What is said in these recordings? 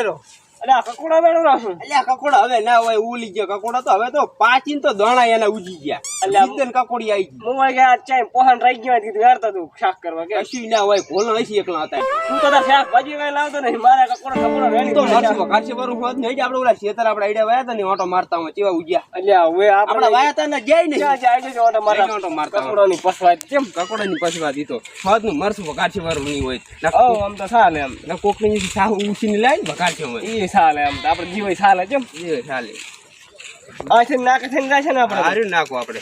Guerrero. આ કકોડા વેણો રાખું અલ્યા કકોડા હવે ના હોય ઉલી ગયો. કકોડા તો હવે તો પાચીન તો દણા એના ઉજી ગયા. અલ્યા, જીતન કકોડી આવી ગઈ. મોબાઈલ ગયા ચાઈ પોહન રહી ગયો કીધું યાર તું શાક કરવા કે કશું ના હોય ભોલો નથી એકલા હતા. તું તો તાર શાક ભાજી કઈ લાવતો નહીં મારે કકોડા કકોડા વેણી તો મરશું વઘારશે બરું હોત નહીં જ આપણે ઓલા આપણે આઈડિયા વાયા હતા ને ઓટો મારતા હોય ચેવા ઉજ્યા અલ્યા હવે આપણે વાયા હતા ને જાય નહીં. ક્યાં જાય છે ઓટો મારતા ઓટો મારતા કકોડાની પસવાય કેમ? કકોડાની પછી વાત ઈ તો. હોતનું વઘારશે બરું નહીં હોય. ના આમ તો સાલે એમ ના કોકની સાહ ઉછીને ને વઘારશે હોય. ઈ આમ તો. આપણે જીવાય સાલે છે એ ચાલે. આ છે નાક થઈને જાય છે ને આપણે હાર્યું નાખો આપણે.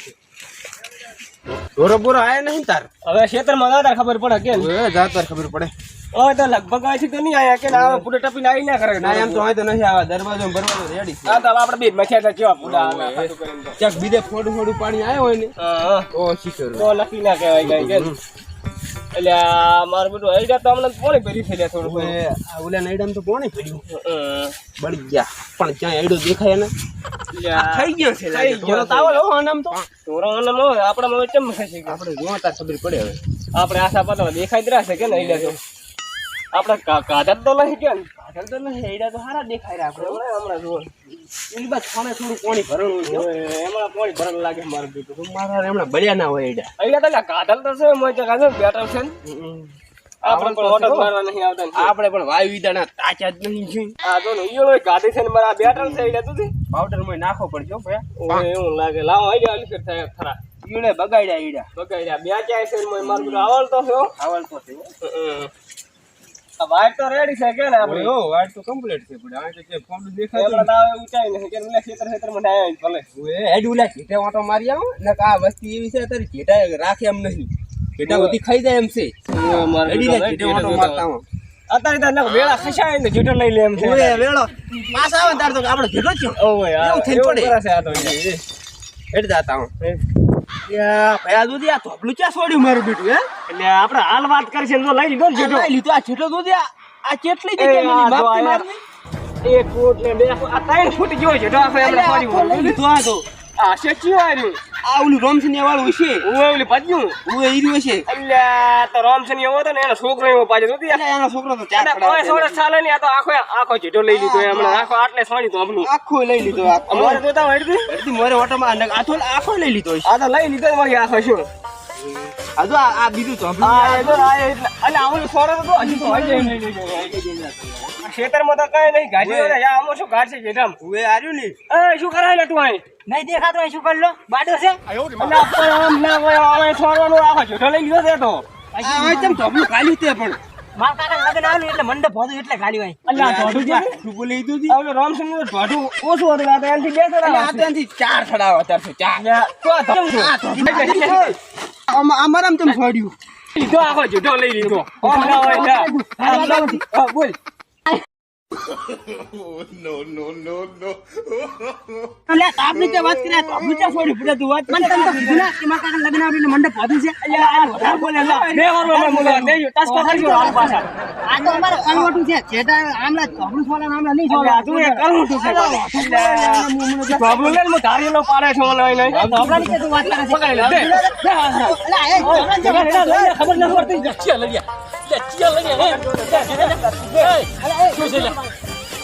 ઢોરો બોરો આયા નહીં તાર? હવે ક્ષેત્રમાં ગાતા ખબર પડે કે હવે જાતર ખબર પડે. ઓય તો લગભગ આ છે તો નહીં આયા કે ના પૂરે ટપીને આવી ના કરે. ના એમ તો હોય તો નહીં આવા. દરવાજો બરવાજો રેડી છે હા તો આપણે બે મખ્યા હતા કેવા પૂડા આવે ચક બીજે ફોડું ફોડું પાણી આયો હોય ને હા, ઓ શીખર તો લખી ના કહેવાય કાંઈ કે એટલે મારું બેટું આઈડિયા તો અમને પોણી ભરી જાય થોડું ઓલા નાઈડામાં તો પડ્યું હમ. બળી ગયા. પણ ક્યાંય એડો દેખાય ને થઈ ગયો છે લાગે. થઈ ગયો ઢોરો તો આવો હો આનામ તો. ધોરણ અને મોં આપણામાં ચમ થશે આપણે જોતા ખબર પડે હવે. આપણે આશા પાતા દેખાઈ જ રહેશે કે નહીં એટલે તો. આપણે કા- તો નહીં કે પાછળ તો લઈ હેડા તો દેખાય રહ્યા આપણે. હમણાં જો એની બાદ થોડે થોડું પાણી ભરણ હોય એમાં પોણી ભરણ લાગે મારું બીજું મારા એમણા બળ્યા ના હોય હેડા અહીંયા તો લ્યા તો છે મોય તો કાઢો બેટર છે આપણે પણ મારવા નહીં આવતા આપણે પણ વાયુ વિદાના તાચા જ નહીં છે આ તો ઈયો હોય ગાડી છે ને મારા બેટર છે એટલે તું પાવડર મોય નાખો પડજો ભાઈ. એવું લાગે. લાવો આઈ અલી ફેર થાય ખરા. ઈડે બગાડ્યા ઈડા બગાડ્યા. બે ચાય છે મોય મારું બધું આવડતો છે હો. આવડતો છે વાઈટ તો રેડી છે કે ને આપણે ઓ વાટ તો કમ્પ્લીટ છે પણ આ કે ફોડું દેખાય તો આવે ઉચાઈ ને કે ઓલા ખેતર ખેતરમાં ડાયા ભલે. ઓએ હેડ ઉલા ઘેટા ઓટો મારી આવો. ને આ વસ્તી એવી છે તારી ઘેટા રાખે એમ નહીં. ઘેટા બધી ખાઈ જાય એમ છે. હેડી લે ઘેટા ઓટો મારતા હું અત્યારે તો ના વેળા ખસાય ને જીટો લઈ લે એમ છે. ઓએ વેળો. પાસ આવે ને તાર તો આપણે ઘેટો છે. ઓય આ એવું થઈ પડે. છે આ તો એટલે જાતા હું ભયા દૂધી આ ચા છોડ્યું મારું બેટું હે? એટલે આપણે હાલ વાત કરી તો લઈ લીધો ને લઈ લીધું. આ દૂધી આ કેટલી એ જગ્યા આ મિલી જો માપતી આ મારની એક ફૂટ ને બે ફૂટ આ ત્રણ ફૂટ જેવો છે તો આપણે લીધું આ તો. આ શેચી વાળ્યું આ ઓલું રોમસની વાળું છે હું ઓલી ભજ્યું ઓએ ઈર્યું છે અલ્યા તો રામસન એવો હતો ને એનો છોકરો એવો એનો છોકરો તો ચાર સોળે ચાલે નહીં આ તો આખો આખો ચીટો લઈ લીધો એમ. હમણાં આખો આટલે સોણી તો આપણું આખો લઈ લીધો આ જોતા હોય મોરે ઓટોમાં આ આખો લઈ લીધો આ તો લઈ લીધો ને વળી આખો શું? આ આ બીજું તો આ એટલે આવું સોળે તો હજી તો લીધો આ ખેતરમાં તો કઈ નહીં ગાડી વાળા યા આમાં શું ગાડ છે જેઠામ ઓએ આર્યું ને. એ શું કરાય ને તું અહીં? નહીં દેખાતો શું કર લો? બાડો છે? અલ્યા પણ આમ ના હોય આમાં છોડવાનું આખો ચીટો લઈ ગયો છે તો. આ તેમ ખાલી તે પણ. મારા કાકા લગ્ન આવ્યું એટલે મંડપ હોતું એટલે ખાલી હોય. અલ્યા ધોડું છે શું બોલી લીધું હતી? આ રામસનનું ધોડું ઓછું હતું આ તો બે એટલે આ ત્યાંથી ચાર છડાવા અત્યારે ચાર. તો આમ- અમારામ તેમ છોડ્યું? લીધો આખો જુઠો લઈ લીધો. આમ ના હોય ના. ના હોય. હા, બોલ એટલે વાત કર્યા તો આપની ત્યાં છોડી પડે તું વાત મને તને તો કીધું ના કે મારા લગ્ન આવ્યું મંડપ હોતું છે અલ્યા, આ વધારે બોલે લા. બે વાર બોલે બોલે. નહીં, ટચકો કરજો હાલ પાછા. આ તો અમારે કલવટું છે જેટા આમલા ધોબલું છોલા આમલા નહીં છોલા તું એ કરવું તું છે પાછા. લે ને, પાડે છે કે તું વાત કરે છે પકડી લે. એ. ખબર નથી પડતી. ચિયા લઈ ગયા. લે, ચિયા લઈ ગયા, હે. અલા, એ શું છે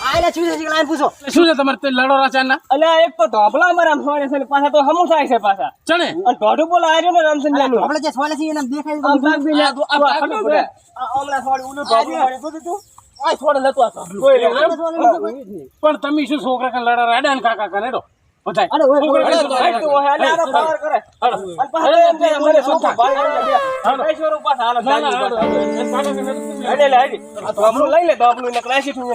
લે? આ શું છે લાઈન પૂછો. શું છે તમારે તે લડો રાચાના અલે એક તો ધોબલા મારા આમ સોળે છે પાછા તો સમોસા થાય છે પાછા. ચણે? અને ઢોઢું બોલા આવ્યું ને રામચંદ્રનું. આપણે જે છોલે છે એને દેખાય તો ભાગ બી લે. આ તો- તું ભાગ? આ હમણાં સોળી ઉલું દીધું તું. આ છોડે લેતો આ કોઈ પણ તમે શું છોકરા કે લડા? રાડા ને કાકા કરે તો બધાય. અરે, ઓય, ઓય, ઓય, હાલ તો પાવર કરે. ભાઈ પૈસો પાછા હાલો, ના, ના, ને લે, લઈ લે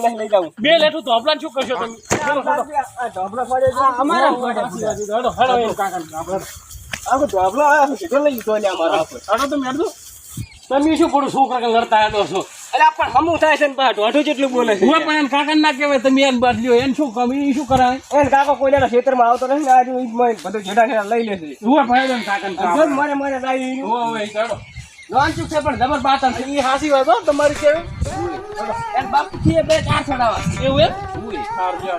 ને લઈ જાઉં. બે લેઠું શું કરશો તમે? ચલો, અમારા હેડો, આપણે. આ સીધો લઈ લીધો લે અમારો આપણે. તમે હેડો. તમે શું પડું છોકરા લડતા છો? અલ્યા, પણ હમું થાય છે ને પાછા દોઢું જેટલું બોલે છે હું પણ એને કાકાને ના કહેવાય તમે એને બદલ્યો એને શું કામ એ શું કરાવે એને કાકો કોઈના ખેતરમાં આવતો નથી ને આજે ઈ જ મને બધું જેઠા ખેડા લઈ લેશે હું ભાઈ એને કાકાને મારે મારે લાવી ઈ હોવે, હોવે, ઈ છે પણ જબર બાતા છે ઈ હાસી વાત હો તમારી કેવી એને બાપથી બે ચાર છડાવા એવું એમ ઉઈ, સારું, જો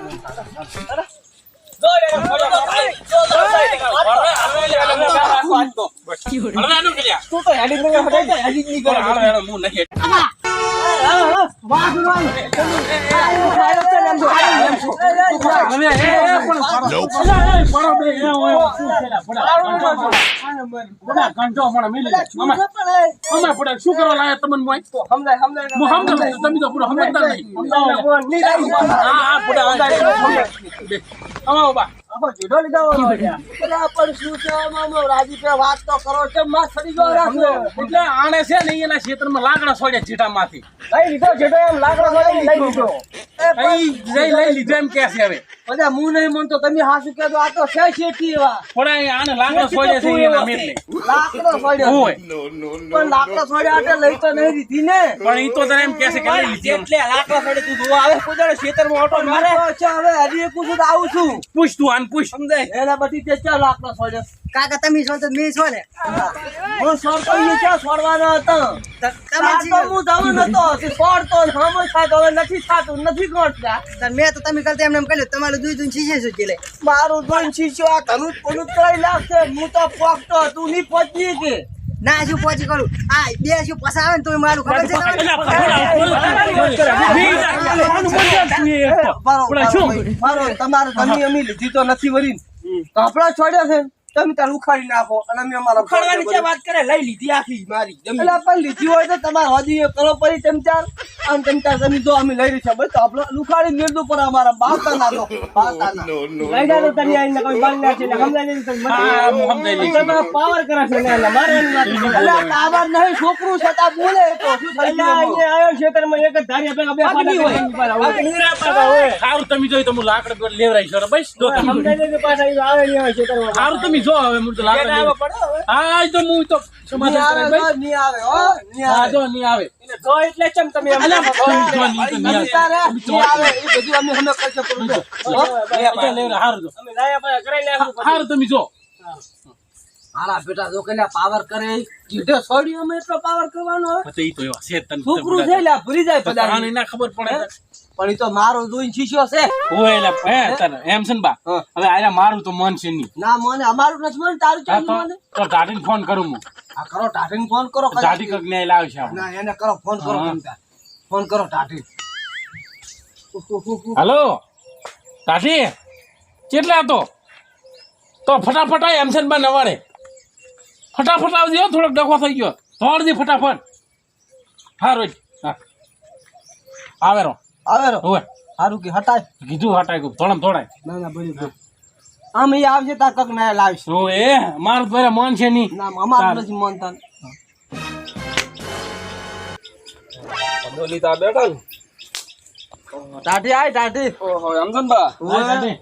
તું તો હેડી નહીં હટાય હેડી નહીં કરે. હું નહીં. શું કરવા લાયા તમને તમે તો પૂરો સમજતા નહીં હા હા આવો બા આખો જીડો લીધો હોય. પણ શું છે મામો રાજી વાત તો કરો છે માં સડી ગયો રાખો એટલે આને છે ને એના ક્ષેત્રમાં લાકડા છોડ્યા જીટામાંથી લઈ લીધો જીડો એમ લાકડો લઈ લઈ લીધો. લઈ લીધો એમ કે છે હવે. બધા હું નહીં મનતો તમે હાસુ કહેતો આ તો છે શેઠી એવા. થોડા આને લાકડા છોડ્યા છે એના મેટલે લાકડો છોડ્યો હોય. પણ લાકડો છોડ્યા એટલે લઈ તો નહીં દીધી ને. પણ ઈ તો તને એમ કહે છે કે લઈ લીધી એટલે લાકડો છોડે તું જોવા આવે કોઈ ખેતરમાં ઓટો મારે. અચ્છા હવે. હજી એક પૂછું તો આવું છું. પૂછ તું આને પૂછ. સમજાય? એના બધી તે ચા લાકડો છોડ્યો કાકા તમે છો તો મેં છો ને હું છોડતો ઈ ક્યાં છોડવાનો હતો તમે તો હું જવાનો નતો તે છોડતો ને હમો ખાતો હવે નથી થાતું નથી ગોઠતા તો મેં તો તમે કરતા એમને એમ કહ્યું તમારું દૂધ દૂધ શીશે શું ચીલે મારું જોઈને શીશો આ ધનુષ પનુષ કરાઈ લાગશે હું તો પોકતો તું નહીં પહોંચી કે ના શું પહોંચી કરું આ બે શું પસા આવે ને તો મારું ખબર છે તમારો જમી અમી લીધી તો નથી વરી કપડા છોડ્યા છે તમે તાર ઉખાડી નાખો અને અમે અમારા ઉખાડવાની વાત કરે લઈ લીધી આખી મારી એટલે પણ લીધી હોય તો તમારે હજી કરો પડી તેમ ચાર. અને તેમ જો અમે લઈ રહી છે ભાઈ આપણે પર અમારા ના દો ના લઈ તરી આઈને કોઈ તો મને. તમે પાવર કરે છે ને એટલે મારે એની વાત એટલે આ નહીં છોકરું છે તા બોલે તો શું થઈ ગયું અહીંયા આવ્યો ખેતરમાં એક જ ધાર્યા ભેગા બે પાકડી હોય. પાડા કરી ઊભા રહો. પાડા હોય. સારું તમે જોઈ તો હું લાકડા પર લેવરાઈશ બરાબર? બસ, જો તમે પાછા આવે નહીં આવે ખેતરમાં. સારું તમે જો હવે હું તો લાકડા આવે પડે હા તો હું તો સમાધાન આવે બસ. આવે હો નહીં આવે જો જો એટલે ચમ તમે એમ આવે. એ બધું અમે હમે કરશે જો. અમે લાયા કરાઈ. તમે જો. મારા બેટા જો પાવર કરે અમે એટલો પાવર કરવાનો હોય. ઈ તો એવા છે તને- છોકરું છે ભૂલી જાય ના ખબર પડે પણ એ તો મારું જોઈને શીશો છે. ઓય એટલે હે એમ છે ને બા? હવે આયા મારું તો મન છે નહીં. ના મને અમારું નથી મન તારું હા મને? તો ટાટીને ફોન કરું હું. આ કરો ટાટીને ફોન કરો. ટાટી કંઈક ન્યાય લાવે છે ના એને કરો ફોન કરો હા. ફોન કરો ટાટી હેલો? કાઠી કેટલા તો તો ફટાફટ આય એમસન બા નવાડે ફટાફટ આવજો થોડોક ડખો થઈ ગયો. થોડ દી ફટાફટ. હા રોજ. હા. આવે રો આવે રો હોવે સારું કે હટાય. કીધું હટાય થોડમ થોડાય. ના ના બધી આમ એ આવજે તાર કક ના લાવીશ. ઓ એ મારું તો પેલા મન છે નહીં ના અમારું નથી માનતા બોલી તા બેઠા ને. ટાટી આય ટાટી ઓહો અમસનબા હા, કાઢી.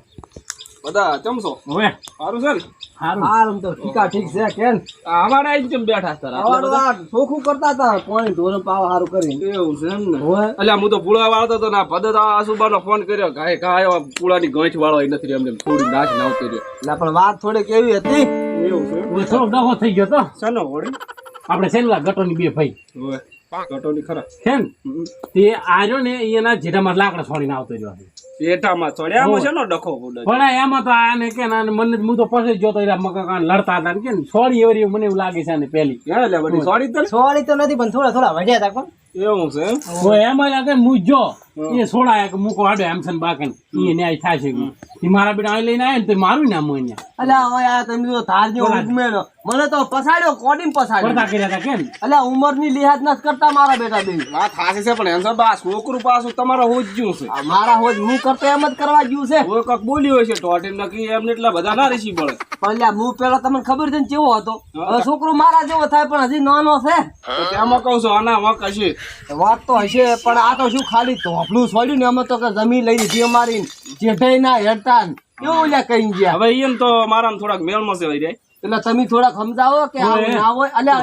બધા કેમ છો? હવે? સારું છે ને? હારું. હારું તો ઠીકા ઠીક છે કેમ? આ અમારે આઈ કેમ બેઠા હતા ચોખ્ખું કરતા હતા કોઈ ધોરણ પાવ સારું કરીને એવું છે એમ ને? અલ્યા હું તો પુળા વાળતો હતો ને ભદત આસુબાનો ફોન કર્યો કાય ગાય પુળાની ગોંચ વાળો નથી એમ એમને થોડી નાશ ના આવતી રહ્યો એટલે પણ વાત થોડીક એવી હતી. એવું છે થોડોક ડખો થઈ ગયો તો. ચાલો વળી આપણે છેલ્લા ગટોની બે ભાઈ. હવે કટોની ખરા. છે ને? તે આર્યો ને એના જેઠામાં લાકડા છોડીને આવતો રહ્યો પેટામાં ચડ્યામાં છે ડખો બોલે પણ એમાં તો આને કે ને આને મને હું તો પછી જોતો રહ્યા મકા લડતા હતા ને કે ને. સોરી એવરી મને એવું લાગે છે આને પેલી હે. તો સોરી સોળી તો નથી પણ થોડા થોડા વધ્યા હતા કોણ? એવું છે એમ? તો એમાં લાગે ને એ છોડાય કે મૂકો હાડે એમસન બાકન. એ ન્યાય થાય છે મારા બેટા અહીં લઈને આવ્યા ને તો મારું નામ હોય અલ્યા હવે આ તમે જો ધાર જેવો ઉગમેલો. મને તો પસાડ્યો કોડીમ પસાડ્યો પડતા કર્યા હતા કેમ? અલ્યા ઉંમરની લિહાજ નથી કરતા મારા બેટા બે વાત હાસી છે પણ એમ બા છોકરું પાછું તમારે હોજ્યું છે. મારા હોજ હું કરતો એમ જ કરવા ગયું છે. કોઈ કક બોલ્યું હોય છે ટોટીમ એમને એટલા બધા ના રીસી પડે પણ અલ્યા હું પેલા તમને ખબર છે ને કેવો હતો? છોકરો મારા જેવો થાય પણ હજી નાનો છે. તેમાં કહું છું આના વક હશે. વાત તો હશે પણ આ તો શું ખાલી ધોપલું છોડ્યું ને? અમે તો કે જમીન લઈ લીધી અમારી જેઠાઈ ના હેરતા ઓલ્યા કઈ ગયા? હવે એમ તો મારા થોડાક મેળમાં છે જાય. એટલે તમે થોડાક સમજાવો કે આવું ના હોય. અલ્યા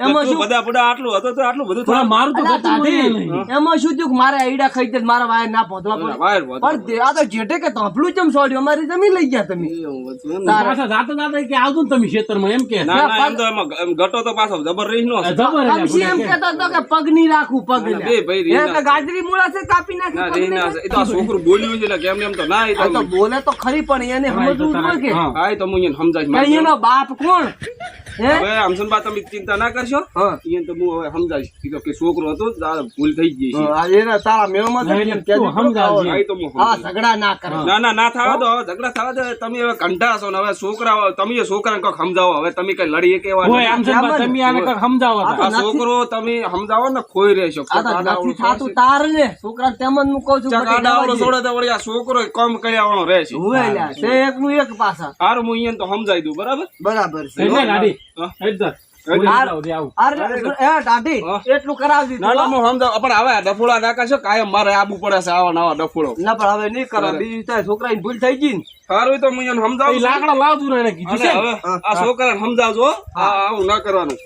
એમાં શું? બધા બધા આટલું હતું તો આટલું બધું થોડા મારું તો અલ્યા ગતું હોય દાદી, નહીં. એમાં શું થયું મારે આઈડા ખાઈ દે મારા વાયર ના પહોંચવા પડે. પણ આ તો જેટે કે ધોપલું ચમ સોડ્યું? અમારી જમીન લઈ ગયા તમે. એવું હતું એમ. ને. પાછા જાતા જાતા કે આવતું તમે ખેતરમાં એમ કે. ના ના એમ તો એમાં ગ- તો પાછો જબર રહી નો જબર એટલે એમ આપણે કહેતો કે પગ નહીં રાખું પગ ના, બે ભાઈ રહી એટલે ગાજરી મૂળા છે કાપી નાખી ના પગ રહી નહીં ના છે. એ તો છોકરું બોલ્યું છે એટલે કેમ એમ તો ના એ તો તો બોલે તો ખરી પણ એને સમજવું જોઈએ કે હા. તો હું એને બાપ કોણ હે હવે હમસનબા તમે ચિંતા ના કરશો. અહીંયા તો હું હવે સમજાવીશ. કીધું કે છોકરો હતો ભૂલ થઈ ગઈ છે. તારા મેળમાં ને. હા. ઝઘડા ના કરે. ના ના ના થવા દો ઝઘડા થવા દો તમે હવે કંઠા છો ને હવે છોકરા તમે છોકરાને કંઈક સમજાવો હવે તમે કઈ લડીએ કે એવા હોય નથી. આમ છે તમે આને કંઈક સમજાવો આ છોકરો તમે સમજાવો ને ખોઈ રહેશો. નથી થાતું તાર ને. છોકરા તેમ જ હું કહું છું બધી છોડે તો વળી આ છોકરો કમ કયા વાળો રહેશે. હું. એક પાછા હારું હું અહીંયા તો સમજાવી દઉં બરાબર? બરાબર છે. એટલે ગાડી હા. એટલે કરાવી ડફોડા કાયમ મારે આબુ પડે છે આવા નવા ડફોડો. ના પણ હવે નહીં કરો બીજું તારે ભૂલ થઈ ગઈ ને. સારું તો હું સમજાવું લાકડા લાવતું ને કીધું છે આ છોકરાને સમજાવજો આવું ના કરવાનું.